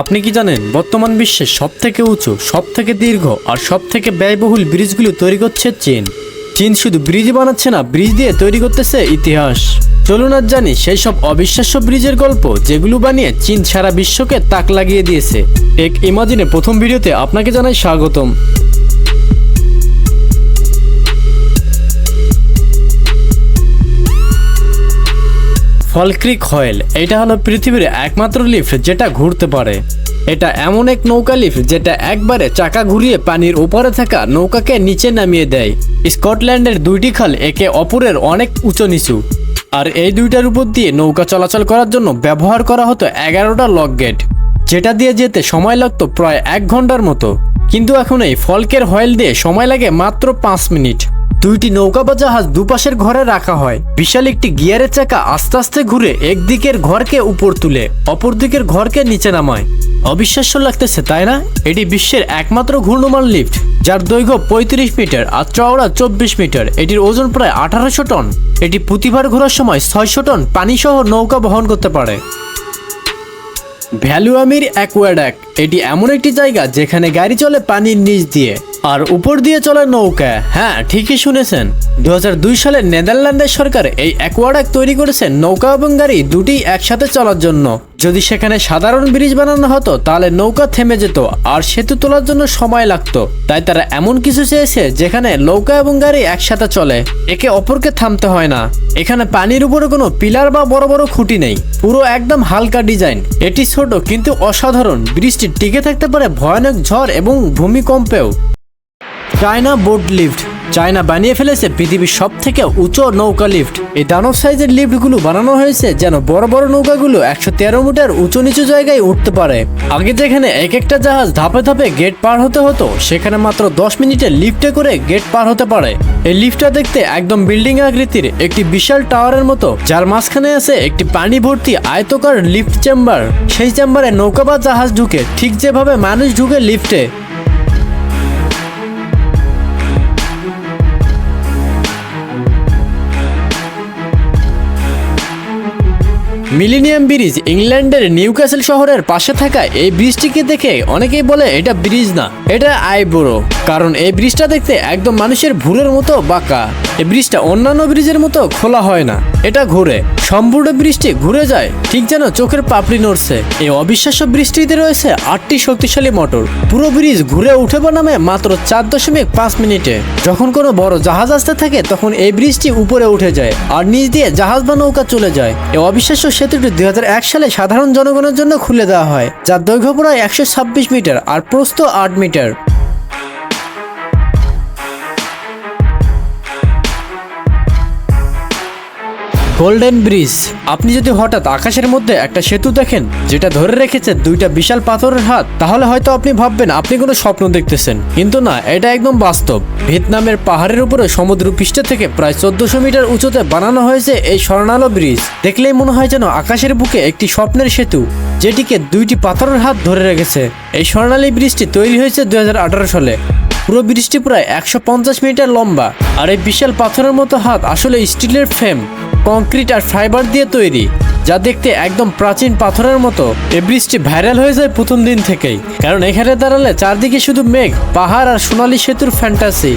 আপনি কি জানেন, বর্তমান বিশ্বের সব থেকে উঁচু সব থেকে দীর্ঘ আর সব থেকে ব্যয়বহুল ব্রিজগুলো তৈরি করছে চীন। চীন শুধু ব্রিজ বানাচ্ছে না, ব্রিজ দিয়ে তৈরি করতেছে ইতিহাস। চলুন আর জানি সেই সব অবিশ্বাস্য ব্রিজের গল্প যেগুলো বানিয়ে চীন সারা বিশ্বকে তাক লাগিয়ে দিয়েছে। এক ইমাজিনে প্রথম ভিডিওতে আপনাকে জানাই স্বাগতম। ফলক্রিক হয়েল। এটা হলো পৃথিবীর একমাত্র লিফট যেটা ঘুরতে পারে। এটা এমন এক নৌকা লিফট যেটা একবারে চাকা ঘুরিয়ে পানির উপরে থাকা নৌকাকে নিচে নামিয়ে দেয়। স্কটল্যান্ডের দুইটি খাল একে অপরের অনেক উঁচু নিচু। আর এই দুইটার উপর দিয়ে নৌকা চলাচল করার জন্য ব্যবহার করা হতো এগারোটা লক গেট, যেটা দিয়ে যেতে সময় লাগতো প্রায় এক ঘণ্টার মতো। কিন্তু এখন এই ফলকের হয়েল দিয়ে সময় লাগে মাত্র পাঁচ মিনিট। দুইটি নৌকা বা জাহাজ দুপাশের ঘরে রাখা হয়। বিশাল একটি গিয়ারের চাকা আস্তে আস্তে ঘুরে একদিকের ঘরকে উপর তুলে অপর দিকের ঘরকে নিচে নামায়। অবিশ্বাস্য লাগতেছে, তাই না? এটি বিশ্বের একমাত্র ঘূর্ণমান লিফট, যার দৈর্ঘ্য পঁয়ত্রিশ মিটার আর চওড়া চব্বিশ মিটার। এটির ওজন প্রায় আঠারোশো টন। এটি প্রতিবার ঘোরার সময় ছয়শো টন পানিসহ নৌকা বহন করতে পারে। ভ্যালুয়ামির অ্যাকোয়াডাক, এটি এমন একটি জায়গা যেখানে গাড়ি চলে পানির নিচ দিয়ে। আর উপর দিয়ে চলে নৌকা। হ্যাঁ ঠিকই শুনেছেন। দু হাজার দুই সালে নেদারল্যান্ডের সরকার এই অ্যাকোয়াডাক তৈরি করেছে নৌকা এবং গাড়ি দুটি একসাথে চলার জন্য। যদি সেখানে সাধারণ ব্রিজ বানানো হতো, তাহলে নৌকা থেমে যেত আর সেতু তোলার জন্য সময় লাগতো। তাই তারা এমন কিছু চেয়েছে যেখানে নৌকা এবং গাড়ি একসাথে চলে। একে অপরকে থামতে হয় না। এখানে পানির উপরে কোনো পিলার বা বড় বড় খুঁটি নেই। পুরো একদম হালকা ডিজাইন। এটি ছোট কিন্তু অসাধারণ। ব্রিজটি টিকে থাকতে পারে ভয়ানক ঝড় এবং ভূমিকম্পেও। China boat lift. চায়না বানিয়ে ফেলেছে পৃথিবীর সব থেকে উঁচু নৌকা লিফট। এই দানব সাইজের লিফটগুলো বানানো হয়েছে যেন বড় বড় নৌকাগুলো একশো তেরো মিটার উঁচু নিচু জায়গায় উঠতে পারে। আগে যেখানে এক একটা জাহাজ ধাপে ধাপে গেট পার হতে হতো, সেখানে মাত্র দশ মিনিটে লিফটে করে গেট পার হতে পারে। এই লিফটটা দেখতে একদম বিল্ডিং আকৃতির একটি বিশাল টাওয়ারের মতো, যার মাঝখানে আছে একটি পানি ভর্তি আয়তকার লিফট চেম্বার। সেই চেম্বারে নৌকা বা জাহাজ ঢুকে ঠিক যেভাবে মানুষ ঢুকে লিফটে মিলিনিয়াম ব্রিজ ইংল্যান্ডের নিউক্যাসেল শহরের পাশে থাকা এই ব্রিজটিকে দেখে অনেকেই বলে এটা ব্রিজ না, এটা আইব্রো। কারণ এই ব্রিজটা দেখতে একদম মানুষের ভুলের মতো বাঁকা। এই ব্রিজটা অন্যান্য ব্রিজের মতো খোলা হয় না। এটা ঘুরে, সম্পূর্ণ ব্রিজটি ঘুরে যায়, ঠিক যেন চোখের পাপড়ি নড়ছে। এই অবিশ্বাস্য ব্রিজটিতে রয়েছে আটটি শক্তিশালী মোটর। পুরো ব্রিজ ঘুরে উঠে নামে মাত্র চার দশমিক পাঁচ মিনিটে। যখন কোনো বড় জাহাজ আসতে থাকে, তখন এই ব্রিজটি উপরে উঠে যায় আর নিচ দিয়ে জাহাজ বা নৌকা চলে যায়। এই অবিশ্বাস্য সেতুটি দুই হাজার এক সালে সাধারণ জনগণের জন্য খুলে দেওয়া হয়, যার দৈর্ঘ্য প্রায় একশো ছাব্বিশ মিটার আর প্রস্থ আট মিটার। গোল্ডেন ব্রিজ আপনি যদি হঠাৎ আকাশের মধ্যে একটা সেতু দেখেন, যেটা ধরে রেখেছে দুইটা বিশাল পাথরের হাত, তাহলে হয়তো আপনি ভাববেন, আপনি কোনো স্বপ্ন দেখতেছেন। কিন্তু না, এটা একদম বাস্তব। ভিয়েতনামের পাহাড়ের উপরে সমুদ্র পৃষ্ঠ থেকে প্রায় চোদ্দশো মিটার উঁচুতে বানানো হয়েছে এই স্বর্ণালো ব্রিজ। দেখলেই মনে হয় যেন আকাশের বুকে একটি স্বপ্নের সেতু, যেটিকে দুইটি পাথরের হাত ধরে রেখেছে। এই স্বর্ণালী ব্রিজটি তৈরি হয়েছে দুই হাজার আঠারো সালে। পুরো ব্রিজটি প্রায় একশো পঞ্চাশ মিটার লম্বা আর এই বিশাল পাথরের মতো হাত আসলে স্টিলের ফ্রেম, কংক্রিট আর ফাইবার দিয়ে তৈরি, যা দেখতে একদম প্রাচীন পাথরের মতো। এই ব্রিজটি ভাইরাল হয়ে যায় প্রথম দিন থেকেই, কারণ এখানে দাঁড়ালে চারদিকে শুধু মেঘ, পাহাড় আর সোনালি সেতুর ফ্যান্টাসি